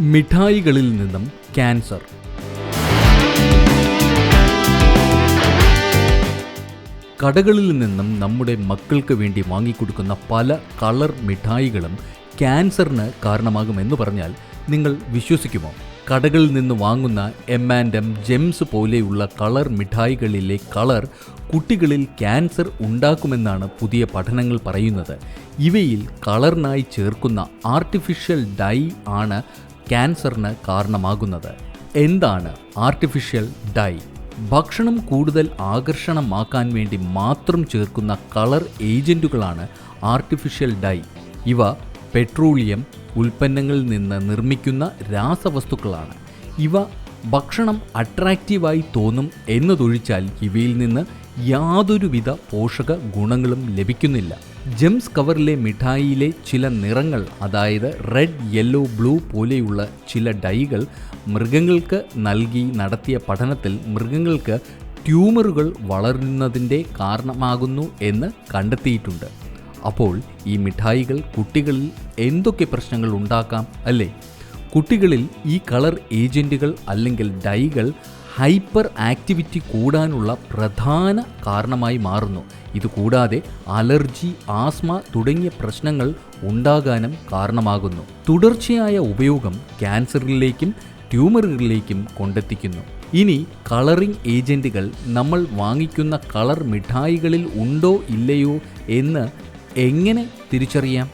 മിഠായികളിൽ നിന്നും ക്യാൻസർ. കടകളിൽ നിന്നും നമ്മുടെ മക്കൾക്ക് വേണ്ടി വാങ്ങിക്കൊടുക്കുന്ന പല കളർ മിഠായികളും ക്യാൻസറിന് കാരണമാകുമെന്ന് പറഞ്ഞാൽ നിങ്ങൾ വിശ്വസിക്കുമോ? കടകളിൽ നിന്ന് വാങ്ങുന്ന എം ആൻഡ് എം ജെംസ് പോലെയുള്ള കളർ മിഠായികളിലെ കളർ കുട്ടികളിൽ ക്യാൻസർ ഉണ്ടാക്കുമെന്നാണ് പുതിയ പഠനങ്ങൾ പറയുന്നത്. ഇവയിൽ കളറിനായി ചേർക്കുന്ന ആർട്ടിഫിഷ്യൽ ഡൈ ആണ് ക്യാൻസറിന് കാരണമാകുന്നത്. എന്താണ് ആർട്ടിഫിഷ്യൽ ഡൈ ഭക്ഷണം കൂടുതൽ ആകർഷണമാക്കാൻ വേണ്ടി മാത്രം ചേർക്കുന്ന കളർ ഏജന്റുകളാണ് ആർട്ടിഫിഷ്യൽ ഡൈ ഇവ പെട്രോളിയം ഉൽപ്പന്നങ്ങളിൽ നിന്ന് നിർമ്മിക്കുന്ന രാസവസ്തുക്കളാണ്. ഇവ ഭക്ഷണം അട്രാക്റ്റീവായി തോന്നും എന്നതൊഴിച്ചാൽ ഇവയിൽ നിന്ന് യാതൊരുവിധ പോഷക ഗുണങ്ങളും ലഭിക്കുന്നില്ല. ജെംസ് കവറിലെ മിഠായിയിലെ ചില നിറങ്ങൾ അതായത് റെഡ് യെല്ലോ ബ്ലൂ പോലെയുള്ള ചില ഡൈകൾ മൃഗങ്ങൾക്ക് നൽകി നടത്തിയ പഠനത്തിൽ മൃഗങ്ങൾക്ക് ട്യൂമറുകൾ വളരുന്നതിന്റെ കാരണമാകുന്നു എന്ന് കണ്ടെത്തിയിട്ടുണ്ട്. അപ്പോൾ ഈ മിഠായികൾ കുട്ടികളിൽ എന്തൊക്കെ പ്രശ്നങ്ങൾ ഉണ്ടാക്കാം അല്ലേ? കുട്ടികളിൽ ഈ കളർ ഏജന്റുകൾ അല്ലെങ്കിൽ ഡൈകൾ ഹൈപ്പർ ആക്ടിവിറ്റി കൂടാനുള്ള പ്രധാന കാരണമായി മാറുന്നു. ഇതുകൂടാതെ അലർജി ആസ്മ തുടങ്ങിയ പ്രശ്നങ്ങൾ ഉണ്ടാകാനും കാരണമാകുന്നു. തുടർച്ചയായ ഉപയോഗം ക്യാൻസറിലേക്കും ട്യൂമറുകളിലേക്കും കൊണ്ടെത്തിക്കുന്നു. ഇനി കളറിംഗ് ഏജന്റുകൾ നമ്മൾ വാങ്ങിക്കുന്ന കളർ മിഠായികളിൽ ഉണ്ടോ ഇല്ലയോ എന്ന് എങ്ങനെ തിരിച്ചറിയാം?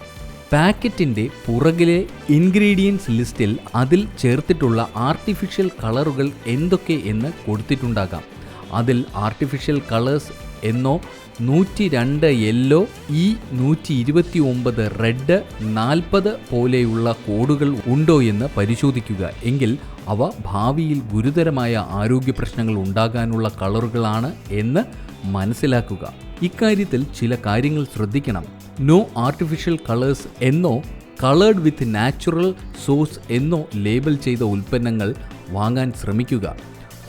പാക്കറ്റിന്റെ പുറകിലെ ഇൻഗ്രീഡിയൻസ് ലിസ്റ്റിൽ അതിൽ ചേർത്തിട്ടുള്ള ആർട്ടിഫിഷ്യൽ കളറുകൾ എന്തൊക്കെ എന്ന് കൊടുത്തിട്ടുണ്ടാകാം. അതിൽ ആർട്ടിഫിഷ്യൽ കളേഴ്സ് എന്നോ നൂറ്റി രണ്ട് യെല്ലോ ഈ നൂറ്റി ഇരുപത്തി ഒമ്പത് റെഡ് നാൽപ്പത് പോലെയുള്ള കോഡുകൾ ഉണ്ടോ എന്ന് പരിശോധിക്കുക. എങ്കിൽ അവ ഭാവിയിൽ ഗുരുതരമായ ആരോഗ്യ പ്രശ്നങ്ങൾ ഉണ്ടാകാനുള്ള കളറുകളാണ് എന്ന് മനസ്സിലാക്കുക. ഇക്കാര്യത്തിൽ ചില കാര്യങ്ങൾ ശ്രദ്ധിക്കണം. നോ ആർട്ടിഫിഷ്യൽ കളേഴ്സ് എന്നോ കളേഡ് വിത്ത് നാച്ചുറൽ സോഴ്സ് എന്നോ ലേബൽ ചെയ്ത ഉൽപ്പന്നങ്ങൾ വാങ്ങാൻ ശ്രമിക്കുക.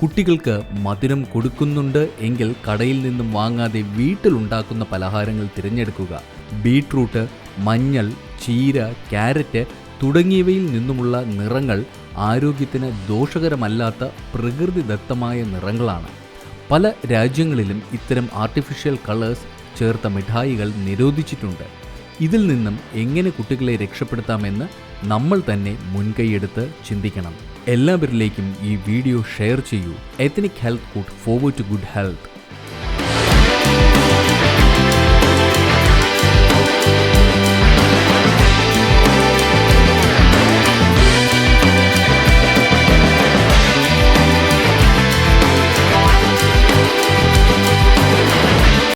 കുട്ടികൾക്ക് മധുരം കൊടുക്കുന്നുണ്ട് എങ്കിൽ കടയിൽ നിന്നും വാങ്ങാതെ വീട്ടിലുണ്ടാക്കുന്ന പലഹാരങ്ങൾ തിരഞ്ഞെടുക്കുക. ബീട്രൂട്ട് മഞ്ഞൾ ചീര ക്യാരറ്റ് തുടങ്ങിയവയിൽ നിന്നുമുള്ള നിറങ്ങൾ ആരോഗ്യത്തിന് ദോഷകരമല്ലാത്ത പ്രകൃതിദത്തമായ നിറങ്ങളാണ്. പല രാജ്യങ്ങളിലും ഇത്തരം ആർട്ടിഫിഷ്യൽ കളേഴ്സ് ചേർത്ത മിഠായികൾ നിരോധിച്ചിട്ടുണ്ട്. ഇതിൽ നിന്നും എങ്ങനെ കുട്ടികളെ രക്ഷപ്പെടുത്താമെന്ന് നമ്മൾ തന്നെ മുൻകൈയെടുത്ത് ചിന്തിക്കണം. എല്ലാവരിലേക്കും ഈ വീഡിയോ ഷെയർ ചെയ്യൂ. എത്തനിക് ഹെൽത്ത് കൂട്ട് ഫോർവേഡ് ടു ഗുഡ് ഹെൽത്ത്